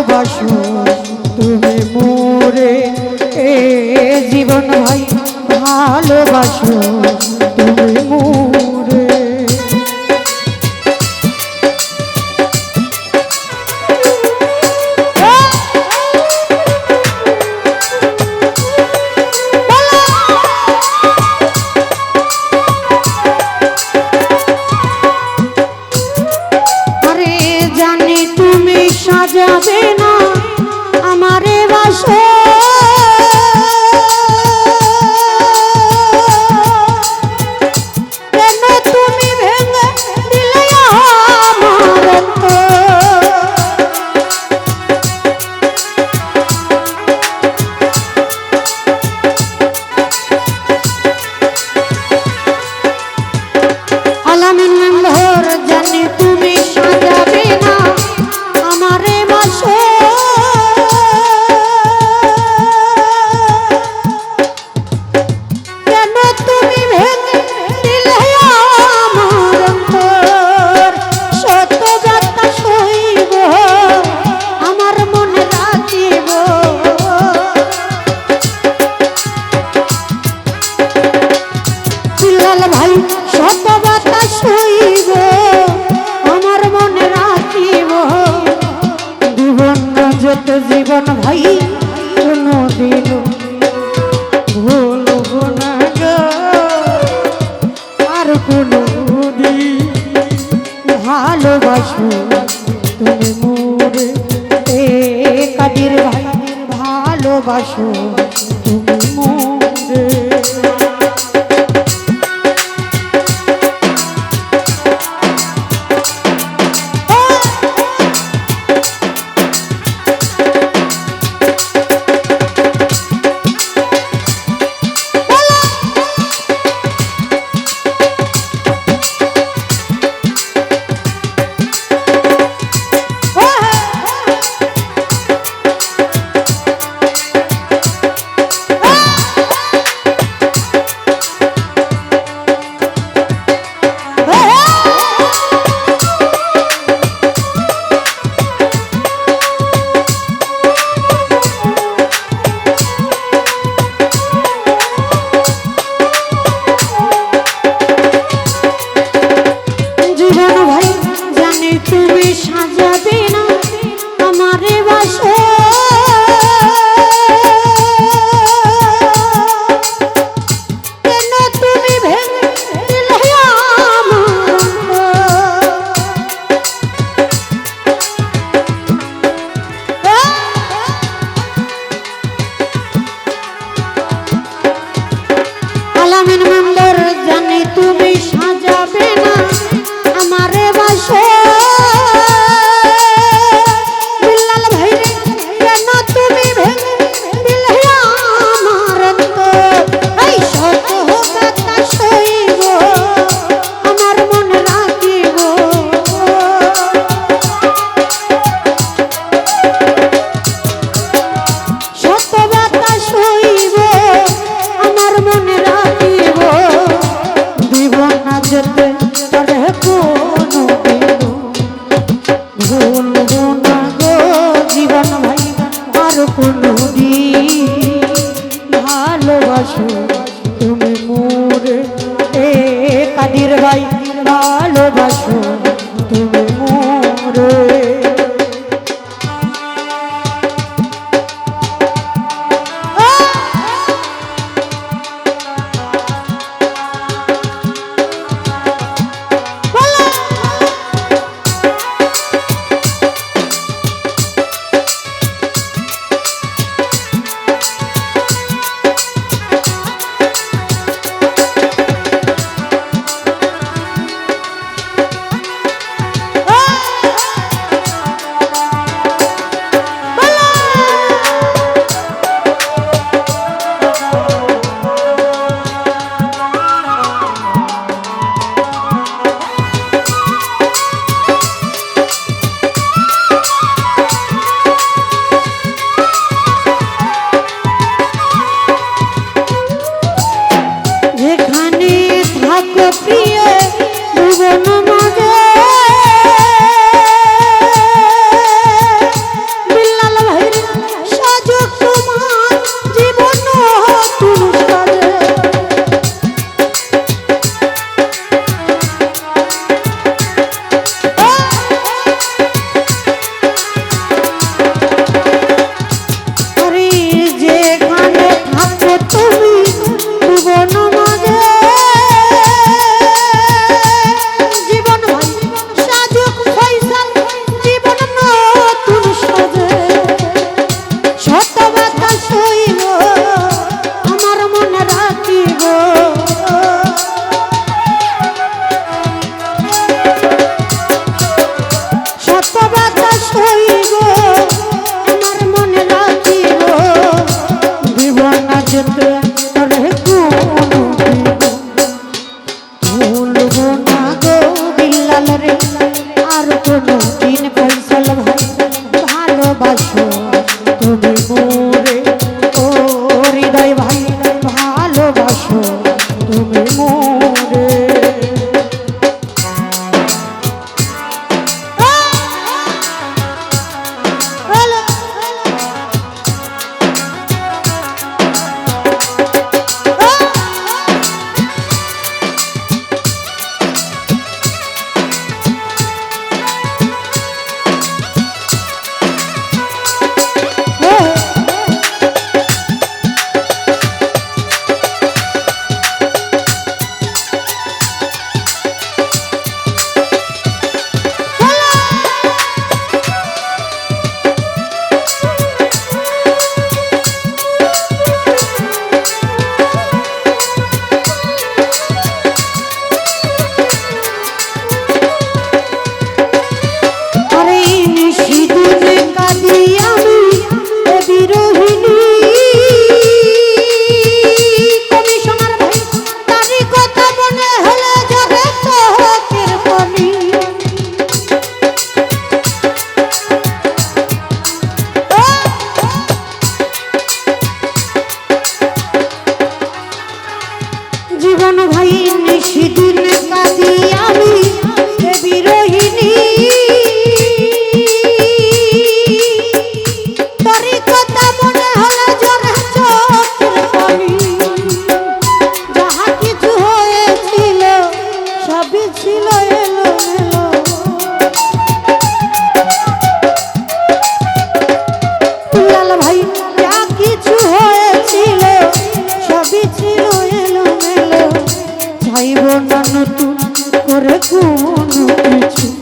ভালোবাসো তুমি মোরে এ জীবন হয় ভালোবাসো। ভালোবাসো। তুমি মোরে এ কাদির ভাই ভালোবাসো? যত তরে কো কালারে চাইব না নতুন করে কোনো কিছু